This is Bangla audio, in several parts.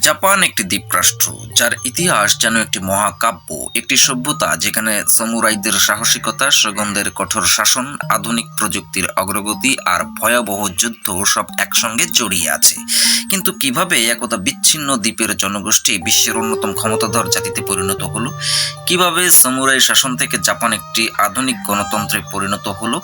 জাপান একটি দ্বীপরাষ্ট্র, যার ইতিহাস যেন একটি মহাকাব্য, একটি সভ্যতা যেখানে সামুরাইদের সাহসিকতা সুগন্ধের কঠোর শাসন, আধুনিক প্রযুক্তির অগ্রগতি আর ভয়াবহ যুদ্ধ সব একসঙ্গে জড়িয়ে আছে। কিন্তু কীভাবে একদা বিচ্ছিন্ন দ্বীপের জনগোষ্ঠী বিশ্বের অন্যতম ক্ষমতাধর জাতিতে পরিণত হলো? কীভাবে সামুরাই শাসন থেকে জাপান একটি আধুনিক গণতন্ত্রে পরিণত হলো?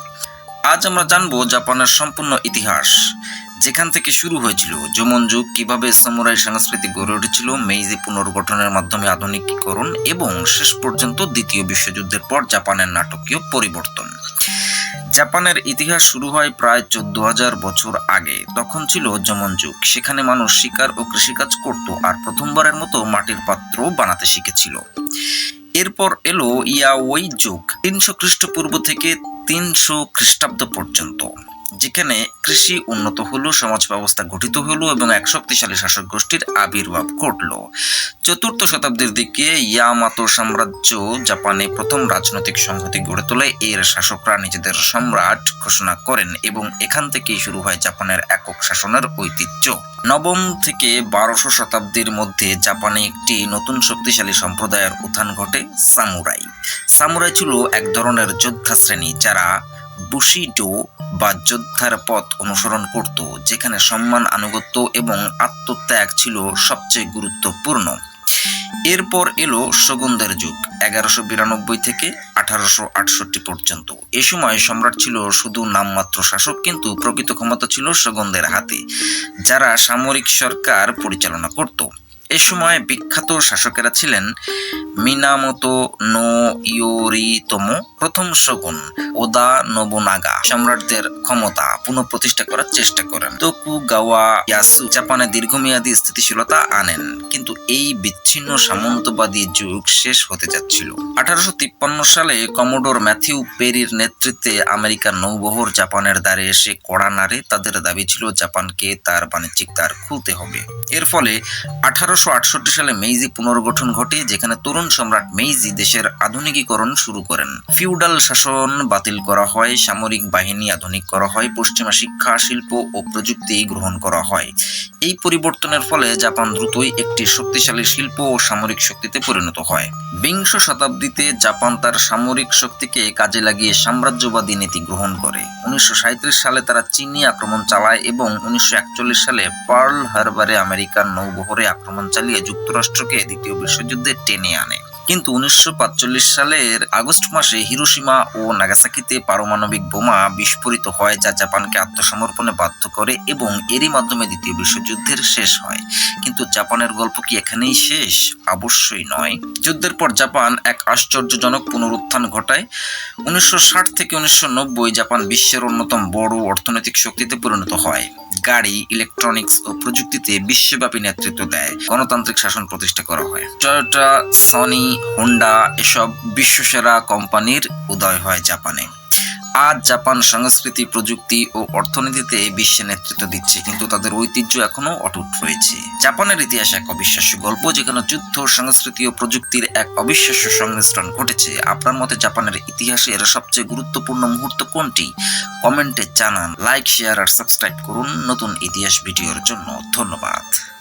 আজ আমরা জানব জাপানের সম্পূর্ণ ইতিহাস। যেখান থেকে শুরু হয়েছিল। যমন যুগ কীভাবে সামুরাই সংস্কৃতি গড়ে উঠেছিল, মেইজি পুনর্গঠনের মাধ্যমে আধুনিকীকরণ এবং শেষ পর্যন্ত দ্বিতীয় বিশ্বযুদ্ধের পর জাপানের নাটকীয় পরিবর্তন। জাপানের ইতিহাস শুরু হয় প্রায় চোদ্দ হাজার বছর আগে। তখন ছিল যমন যুগ। সেখানে মানুষ শিকার ও কৃষিকাজ করত আর প্রথমবারের মতো মাটির পাত্র বানাতে শিখেছিল। এরপর এলো ইয়াওই যুগ। তিনশো খ্রিস্টপূর্ব থেকে তিনশো খ্রিস্টাব্দ পর্যন্ত। যেখানে কৃষি উন্নত হলো, সমাজ ব্যবস্থা গঠিত হলো এবং এক শক্তিশালী শাসক গোষ্ঠীর আবির্ভাব ঘটলো। চতুর্থ শতাব্দীর দিকে ইয়ামাতো সাম্রাজ্য জাপানে প্রথম রাজনৈতিক সংহতি গড়ে তোলে। এর শাসকরা নিজেদের সম্রাট ঘোষণা করেন এবং এখান থেকেই শুরু হয় জাপানের একক শাসনের ঐতিহ্য। নবম থেকে বারোশো শতাব্দীর মধ্যে জাপানে একটি নতুন শক্তিশালী সম্প্রদায়ের উত্থান ঘটে, সামুরাই। সামুরাই ছিল এক ধরনের যোদ্ধা শ্রেণি যারা বুশিডো বা যোদ্ধার পথ অনুসরণ করত, যেখানে সম্মান, আনুগত্য এবং আত্মত্যাগ ছিল সবচেয়ে গুরুত্বপূর্ণ। এরপর এলো শগুনদের যুগ, এগারোশো বিরানব্বই থেকে আঠারোশো আটষট্টি পর্যন্ত। এ সময় সম্রাট ছিল শুধু নামমাত্র শাসক, কিন্তু প্রকৃত ক্ষমতা ছিল শগুনদের হাতে, যারা সামরিক সরকার পরিচালনা করত। এ সময় বিখ্যাত শাসকেরা ছিলেন মিনামতো নো ইয়োরিতমো প্রথম শগুন, ওদা নবুনাগা সম্রাটদের ক্ষমতা পুনঃপ্রতিষ্ঠা করার চেষ্টা করেন। তোকুগাওয়া ইয়াসু জাপানে দীর্ঘমেয়াদী স্থিতিশীলতা আনেন, কিন্তু এই বিচ্ছিন্ন সামন্তবাদী যুগ শেষ হতে যাচ্ছিল। আঠারোশো তিপ্পান্ন সালে কমোডোর ম্যাথিউ পেরির নেতৃত্বে আমেরিকার নৌবহর জাপানের দ্বারে এসে কড়া নাড়ে তাদের দাবি ছিল জাপানকে তার বাণিজ্যিক দ্বার খুলতে হবে। এর ফলে আঠারোশো আটষট্টি সালে মেইজি পুনর্গঠন ঘটে, যেখানে তরুণ সম্রাট মেইজি দেশের আধুনিকীকরণ শুরু করেন। ফিউডাল শাসন বাতিল করা হয়, সামরিক বাহিনী আধুনিক করা হয়, পশ্চিমা শিক্ষা, শিল্প ও প্রযুক্তি গ্রহণ করা হয়। এই পরিবর্তনের ফলে জাপান দ্রুতই একটি শক্তিশালী শিল্প ও সামরিক শক্তিতে পরিণত হয়। বিংশ শতাব্দীতে জাপান তার সামরিক শক্তিকে কাজে লাগিয়ে সাম্রাজ্যবাদী নীতি গ্রহণ করে। উনিশশো সাঁইত্রিশ সালে তারা চীনে আক্রমণ চালায় এবং উনিশশো একচল্লিশ সালে পার্ল হারবারে আমেরিকার নৌবহরে আক্রমণ চালিয়ে যুক্তরাষ্ট্রকে দ্বিতীয় বিশ্বযুদ্ধে টেনে আনে। কিন্তু উনিশশো সালের আগস্ট মাসে হিরোসীমা ও নাগাসাকিতে পারমাণবিক বোমা বিস্ফোরিত হয়, যা জাপানকে আত্মসমর্পণে বাধ্য করে এবং এরই মাধ্যমে দ্বিতীয় বিশ্বযুদ্ধের শেষ হয়। কিন্তু জাপানের গল্প কি এখানেই শেষ? অবশ্যই নয়। যুদ্ধের পর জাপান এক আশ্চর্যজনক পুনরুত্থান ঘটায়। উনিশশো ষাট থেকে উনিশশো নব্বই জাপান বিশ্বের অন্যতম বড় অর্থনৈতিক শক্তিতে পরিণত হয়। গাড়ি, ইলেকট্রনিক্স ও প্রযুক্তিতে বিশ্বব্যাপী নেতৃত্ব দেয়। গণতান্ত্রিক শাসন প্রতিষ্ঠা করা হয়। টয়োটা, সনি হোন্ডা এসব বিশ্বসেরা কোম্পানির উদয় হয় জাপানে। আজ জাপান সংস্কৃতি, প্রযুক্তি ও অর্থনীতিতে বিশ্বে নেতৃত্ব দিচ্ছে, কিন্তু তাদের ঐতিহ্য এখনও অটুট রয়েছে। জাপানের ইতিহাস এক অবিশ্বাস্য গল্প, যেখানে যুদ্ধ, সংস্কৃতি ও প্রযুক্তির এক অবিশ্বাস্য সংমিশ্রণ ঘটেছে। আপনার মতে জাপানের ইতিহাসের সবচেয়ে গুরুত্বপূর্ণ মুহূর্ত কোনটি? কমেন্টে জানান, লাইক, শেয়ার আর সাবস্ক্রাইব করুন নতুন ইতিহাস ভিডিওর জন্য। ধন্যবাদ।